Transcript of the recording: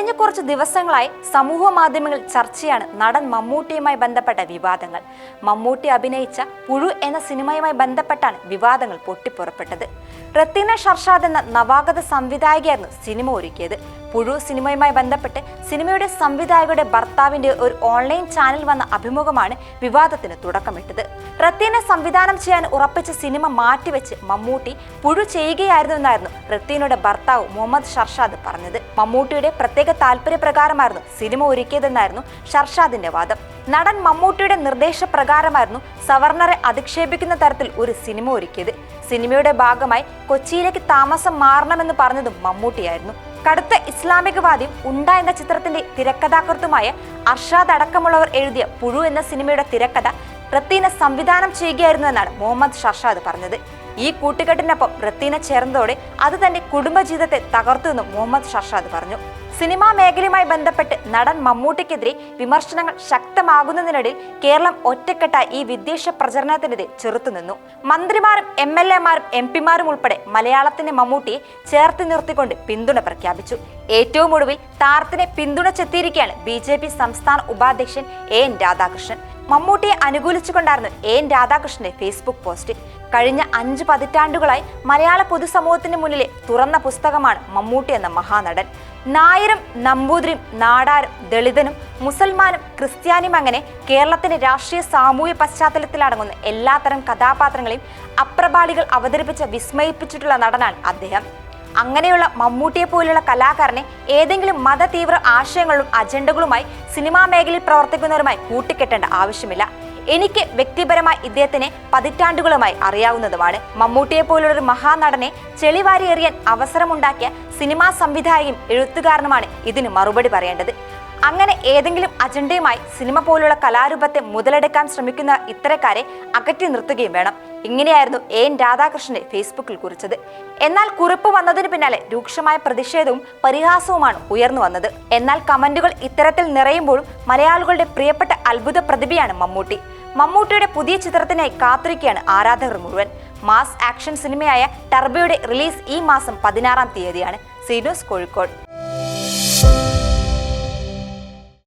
കഴിഞ്ഞ കുറച്ച് ദിവസങ്ങളായി സമൂഹ മാധ്യമങ്ങളിൽ ചർച്ചയാണ് നടൻ മമ്മൂട്ടിയുമായി ബന്ധപ്പെട്ട വിവാദങ്ങൾ. മമ്മൂട്ടി അഭിനയിച്ച പുഴു എന്ന സിനിമയുമായി ബന്ധപ്പെട്ടാണ് വിവാദങ്ങൾ പൊട്ടിപ്പുറപ്പെട്ടത്. റത്തീന ഷർഷാദ് എന്ന നവാഗത സംവിധായകയായിരുന്നു സിനിമ ഒരുക്കിയത്. പുഴു സിനിമയുമായി ബന്ധപ്പെട്ട് സിനിമയുടെ സംവിധായകരുടെ ഭർത്താവിന്റെ ഒരു ഓൺലൈൻ ചാനൽ വന്ന അഭിമുഖമാണ് വിവാദത്തിന് തുടക്കമിട്ടത്. റത്തീന സംവിധാനം ചെയ്യാൻ ഉറപ്പിച്ച സിനിമ മാറ്റിവെച്ച് മമ്മൂട്ടി പുഴു ചെയ്യുകയായിരുന്നു എന്നായിരുന്നു റത്തീനയുടെ ഭർത്താവ് മുഹമ്മദ് ഷർഷാദ് പറഞ്ഞത്. മമ്മൂട്ടിയുടെ പ്രത്യേക താല്പര്യപ്രകാരമായിരുന്നു സിനിമ ഒരുക്കിയതെന്നായിരുന്നു ഷർഷാദിന്റെ വാദം. നടൻ മമ്മൂട്ടിയുടെ നിർദ്ദേശപ്രകാരമായിരുന്നു സവർണറെ അധിക്ഷേപിക്കുന്ന തരത്തിൽ ഒരു സിനിമ ഒരുക്കിയത്. സിനിമയുടെ ഭാഗമായി കൊച്ചിയിലേക്ക് താമസം മാറണമെന്ന് പറഞ്ഞതും മമ്മൂട്ടിയായിരുന്നു. കടുത്ത ഇസ്ലാമികവാദിയും ഉണ്ട എന്ന ചിത്രത്തിന്റെ തിരക്കഥാകൃത്തുമായ അർഷാദ് അടക്കമുള്ളവർ എഴുതിയ പുഴു എന്ന സിനിമയുടെ തിരക്കഥ റത്തീന സംവിധാനം ചെയ്യുകയായിരുന്നു എന്നാണ് മുഹമ്മദ് ഷർഷാദ് പറഞ്ഞത്. ഈ കൂട്ടുകെട്ടിനൊപ്പം റത്തീന ചേർന്നതോടെ അത് തന്റെ കുടുംബജീവിതത്തെ തകർത്തു തകർത്തുവെന്നും മുഹമ്മദ് ഷർഷാദ് പറഞ്ഞു. സിനിമാ മേഖലയുമായി ബന്ധപ്പെട്ട് നടൻ മമ്മൂട്ടിക്കെതിരെ വിമർശനങ്ങൾ ശക്തമാകുന്നതിനിടയിൽ കേരളം ഒറ്റക്കെട്ടായി ഈ വിദ്വേഷ പ്രചരണത്തിനെതിരെ ചെറുത്തുനിന്നു മന്ത്രിമാരും എം എൽ എമാരും എം പിമാരും ഉൾപ്പെടെ മലയാളത്തിന്റെ മമ്മൂട്ടിയെ ചേർത്ത് നിർത്തിക്കൊണ്ട് പിന്തുണ പ്രഖ്യാപിച്ചു. ഏറ്റവും ഒടുവിൽ താരത്തിനെ പിന്തുണച്ചെത്തിയിരിക്കുകയാണ് ബി ജെ പി സംസ്ഥാന ഉപാധ്യക്ഷൻ എൻ രാധാകൃഷ്ണൻ. മമ്മൂട്ടിയെ അനുകൂലിച്ചുകൊണ്ടായിരുന്നു എ എൻ രാധാകൃഷ്ണന്റെ ഫേസ്ബുക്ക് പോസ്റ്റ്. കഴിഞ്ഞ അഞ്ച് പതിറ്റാണ്ടുകളായി മലയാള പൊതുസമൂഹത്തിന് മുന്നിലെ തുറന്ന പുസ്തകമാണ് മമ്മൂട്ടി എന്ന മഹാനടൻ. നായരും നമ്പൂതിരിയും നാടാരും ദളിതനും മുസൽമാനും ക്രിസ്ത്യാനിയും അങ്ങനെ കേരളത്തിന്റെ രാഷ്ട്രീയ സാമൂഹ്യ പശ്ചാത്തലത്തിലടങ്ങുന്ന എല്ലാത്തരം കഥാപാത്രങ്ങളെയും അപ്രപാളികൾ അവതരിപ്പിച്ച് വിസ്മയിപ്പിച്ചിട്ടുള്ള നടനാണ് അദ്ദേഹം. അങ്ങനെയുള്ള മമ്മൂട്ടിയെ പോലുള്ള കലാകാരനെ ഏതെങ്കിലും മതതീവ്ര ആശയങ്ങളും അജണ്ടകളുമായി സിനിമാ മേഖലയിൽ പ്രവർത്തിക്കുന്നവരുമായി കൂട്ടിക്കെട്ടേണ്ട ആവശ്യമില്ല. എനിക്ക് വ്യക്തിപരമായി ഇദ്ദേഹത്തിനെ പതിറ്റാണ്ടുകളുമായി അറിയാവുന്നതുമാണ്. മമ്മൂട്ടിയെ പോലുള്ള ഒരു മഹാനടനെ ചെളിവാരി എറിയാൻ അവസരമുണ്ടാക്കിയ സിനിമാ സംവിധായകയും എഴുത്തുകാരനുമാണ് ഇതിന് മറുപടി പറയേണ്ടത്. അങ്ങനെ ഏതെങ്കിലും അജണ്ടയുമായി സിനിമ പോലുള്ള കലാരൂപത്തെ മുതലെടുക്കാൻ ശ്രമിക്കുന്ന ഇത്തരക്കാരെ അകറ്റി നിർത്തുകയും വേണം. ഇങ്ങനെയായിരുന്നു എൻ രാധാകൃഷ്ണന്റെ ഫേസ്ബുക്കിൽ കുറിച്ചത്. എന്നാൽ കുറിപ്പ് വന്നതിന് പിന്നാലെ രൂക്ഷമായ പ്രതിഷേധവും പരിഹാസവുമാണ് ഉയർന്നു വന്നത്. എന്നാൽ കമന്റുകൾ ഇത്തരത്തിൽ നിറയുമ്പോഴും മലയാളികളുടെ പ്രിയപ്പെട്ട അത്ഭുത പ്രതിഭയാണ് മമ്മൂട്ടി. മമ്മൂട്ടിയുടെ പുതിയ ചിത്രത്തിനായി കാത്തിരിക്കുകയാണ് ആരാധകർ മുഴുവൻ. മാസ് ആക്ഷൻ സിനിമയായ ടർബയുടെ റിലീസ് ഈ മാസം പതിനാറാം തീയതിയാണ്. സീനോസ് കോഴിക്കോട്.